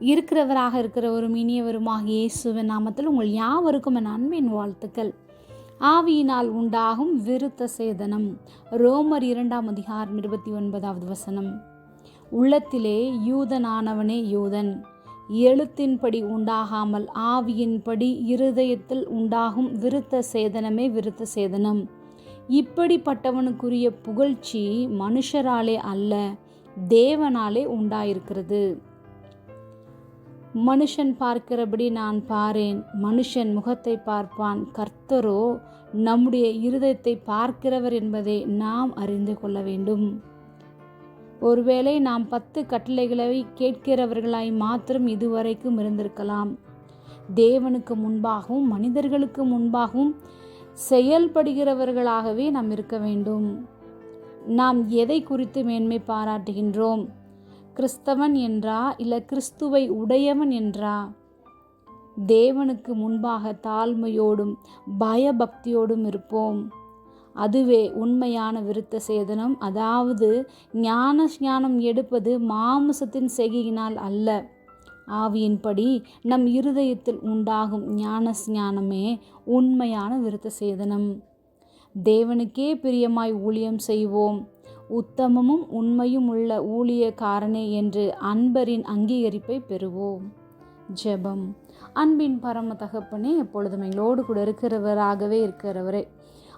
இருக்கிறவராக இருக்கிற ஒரு இனியவருமாக இயேசுவின் நாமத்தில் உங்கள் யாவருக்கும் என் அன்பின் வாழ்த்துக்கள். ஆவியினால் உண்டாகும் விருத்த சேதனம். ரோமர் இரண்டாம் அதிகாரம் இருபத்தி ஒன்பதாவது வசனம். உள்ளத்திலே யூதனானவனே யூதன் எழுத்தின்படி உண்டாகாமல் ஆவியின்படி இருதயத்தில் உண்டாகும் விருத்த சேதனமே விருத்த சேதனம். இப்படிப்பட்டவனுக்குரிய புகழ்ச்சி மனுஷராலே அல்ல தேவனாலே உண்டாயிருக்கிறது. மனுஷன் பார்க்கிறபடி நான் பாரேன். மனுஷன் முகத்தை பார்ப்பான். கர்த்தரோ நம்முடைய இருதயத்தை பார்க்கிறவர் என்பதை நாம் அறிந்து கொள்ள வேண்டும். ஒருவேளை நாம் பத்து கட்டளைகளை கேட்கிறவர்களாய் மாத்திரம் இதுவரைக்கும் இருந்திருக்கலாம். தேவனுக்கு முன்பாகவும் மனிதர்களுக்கு முன்பாகவும் செயல்படுகிறவர்களாகவே நாம் இருக்க வேண்டும். நாம் எதை குறித்து மேன்மை பாராட்டுகின்றோம்? கிறிஸ்தவன் என்றா இல்லை கிறிஸ்துவை உடையவன் என்றா? தேவனுக்கு முன்பாக தாழ்மையோடும் பயபக்தியோடும் இருப்போம். அதுவே உண்மையான விருத்த சேதனம். அதாவது ஞான ஞானம் எடுப்பது மாமிசத்தின் செய்கையினால் அல்ல. ஆவியின்படி நம் இருதயத்தில் உண்டாகும் ஞான ஞானமே உண்மையான விருத்த சேதனம். தேவனுக்கே பிரியமாய் ஊழியம் செய்வோம். உத்தமமும் உண்மையும் உள்ள ஊழியக்காரனே என்று அன்பரின் அங்கீகரிப்பை பெறுவோம். ஜெபம். அன்பின் பரம தகப்பனே எப்பொழுதும் எங்களோடு கூட இருக்கிறவராகவே இருக்கிறவரே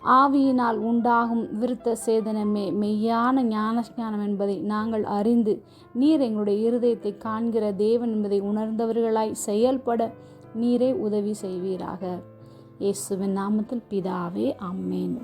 ஆவியினால் உண்டாகும் விருத்த சேதனமே மெய்யான ஞான ஞானம் என்பதை நாங்கள் அறிந்து நீர் எங்களுடைய இருதயத்தை காண்கிற தேவன் என்பதை உணர்ந்தவர்களாய் செயல்பட நீரே உதவி செய்வீராக. இயேசுவின் நாமத்தில் பிதாவே அம்மேன்